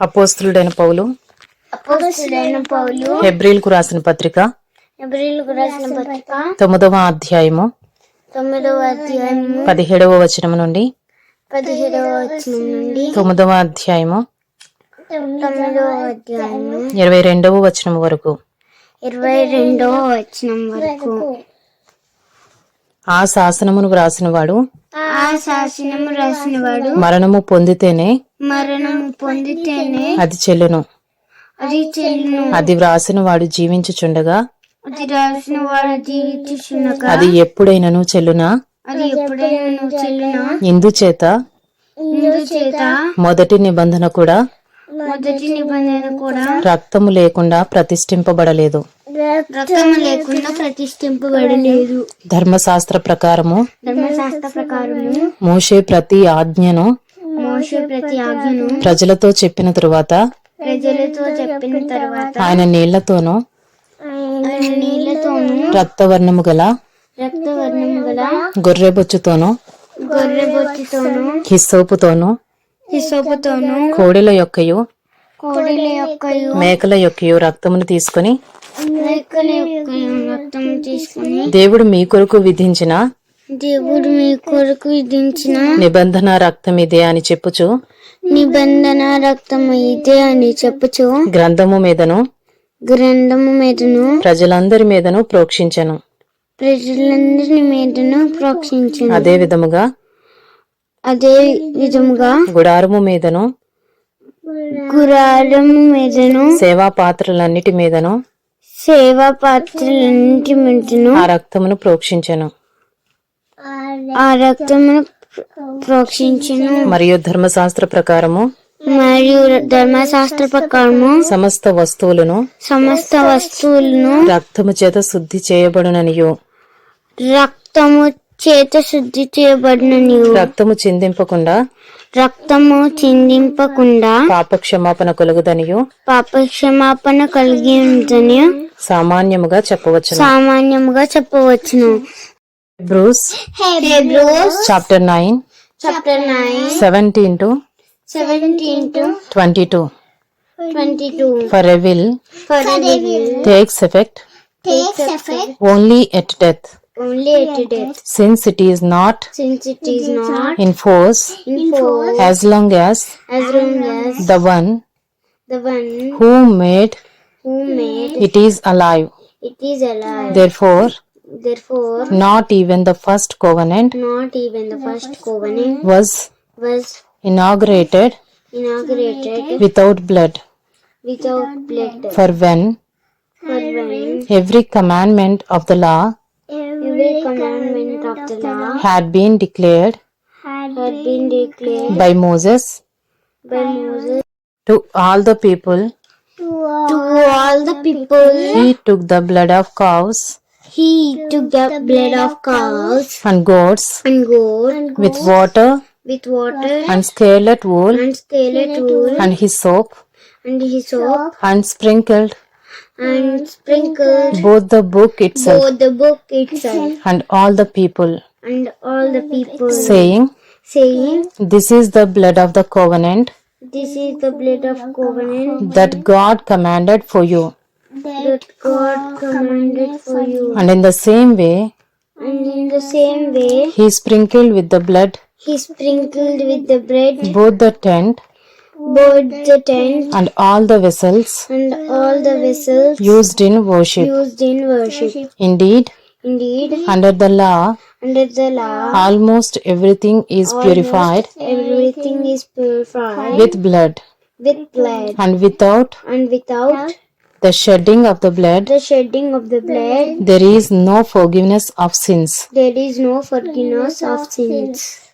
అపోస్తులుడైన పౌలు. హెబ్రిల్కు రాసిన పత్రిక. రాసిన పత్రిక. తొమ్మిదవ అధ్యాయము. తొమ్మిదవ అధ్యాయము. పదిహేడవ వచనం నుండి. పదిహేడవ వచనం నుండి. తొమ్మిదవ అధ్యాయము. తొమ్మిదవ అధ్యాయము. ఇరవై రెండవ వచనం వరకు. ఇరవై రెండవ వచనం వరకు. ఆ శాసనమును వ్రాసిన వాడు ఆ శాసనము మరణము పొందితేనే మరణము పొందితేనే అది చెల్లును. అది చెల్లును. అది వ్రాసిన వాడు జీవించుచుండగా అది రాసిన వాడు జీవించుచునక అది ఎప్పుడైనను చెల్లునా? అది ఎప్పుడైనా నువ్వు చెల్లునా? ఇందుచేత ఇందుచేత మొదటి నిబంధన కూడా మొదటి నిబంధన కూడా రక్తము లేకుండా ప్రతిష్ఠింపబడలేదు. రక్తము లేకుండా ప్రతిష్ఠింపబడలేదు. ధర్మశాస్త్ర ప్రకారము ధర్మశాస్త్ర ప్రకారము మోషే ప్రతి ఆజ్ఞను మోషే ప్రతి ఆజ్ఞను ప్రజలతో చెప్పిన తరువాత ప్రజలతో చెప్పిన తర్వాత ఆయన నీళ్ళతోనూ ఆయన నీళ్ళతోనూ రక్తవర్ణము గల రక్తవర్ణము గల గొర్రెబొచ్చుతోనూ గొర్రె బొచ్చుతోనూ హిస్సోపుతోనూ హిసోపుతోనూ కోడెల యొక్కయు కోడిల యొక్కయు మేకల యొక్కయు రక్తమును తీసుకుని మేకల యొక్కయు రక్తం తీసుకుని దేవుడు మీ కొరకు విధించిన దేవుడు మీ కొరకు విధించిన నిబంధన రక్తం ఇదే అని చెప్పుచు నిబంధన రక్తం ఇదే అని చెప్పుచు గ్రంథము మీదను గ్రంథము మీదను ప్రజలందరి మీదను ప్రోక్షించను. ప్రజలందరి మీదను ప్రోక్షించను. అదే విధముగా అదే విధముగా గుడారము మీదను గురాలము మీదను సేవా పాత్రలన్నిటి మీదను సేవా పాత్రలన్నిటి మీదను ఆ రక్తమును ప్రోక్షించను. ఆ రక్తమును ప్రోక్షించను. మరియు ధర్మశాస్త్ర ప్రకారము మరియు ధర్మశాస్త్ర ప్రకారము సమస్త వస్తువులను సమస్త వస్తువులను రక్తము చేత శుద్ధి చేయబడుననియు. రక్తము చేత శుద్ధి చేయబడిన రక్తము చిందింపకుండా రక్తము చిందింపకుండా పాప క్షమాపణ కలుగుదనియు. పాప క్షమాపణ కలిగి ఉందని సామాన్యముగా చెప్పవచ్చును. సామాన్యముగా చెప్పవచ్చును. Bruce chapter nine chapter nine seventeen to seventeen to twenty two. Twenty two. For a will for takes effect takes effect only at death, only at death since it is not since it is not in force in force as long as as long as the one the one who made who made it is alive. it is alive. Therefore, Therefore, not even the first covenant not even the first covenant was was inaugurated inaugurated without blood. without blood. For when For when every commandment of the law every commandment of the law had been declared had been declared by Moses by Moses to all the people, to all the people, he took the blood of cows he took the blood of cows and goats and goat with water with water and scarlet wool and scarlet wool and his soap and hyssop and sprinkled and sprinkled both the book itself both the book itself and all the people, and all the people, saying, saying, This is the blood of the covenant This is the blood of covenant that God commanded for you. that God commanded for you. And in the same way, And in the same way, he sprinkled with the blood he sprinkled with the bread both the tent both the tent and all the vessels and all the vessels used in worship. used in worship. Indeed, Indeed, under the law, under the law, almost everything is purified everything is purified with blood, with blood, and without and without the shedding of the blood, the shedding of the blood, there is no forgiveness of sins. there is no forgiveness of sins.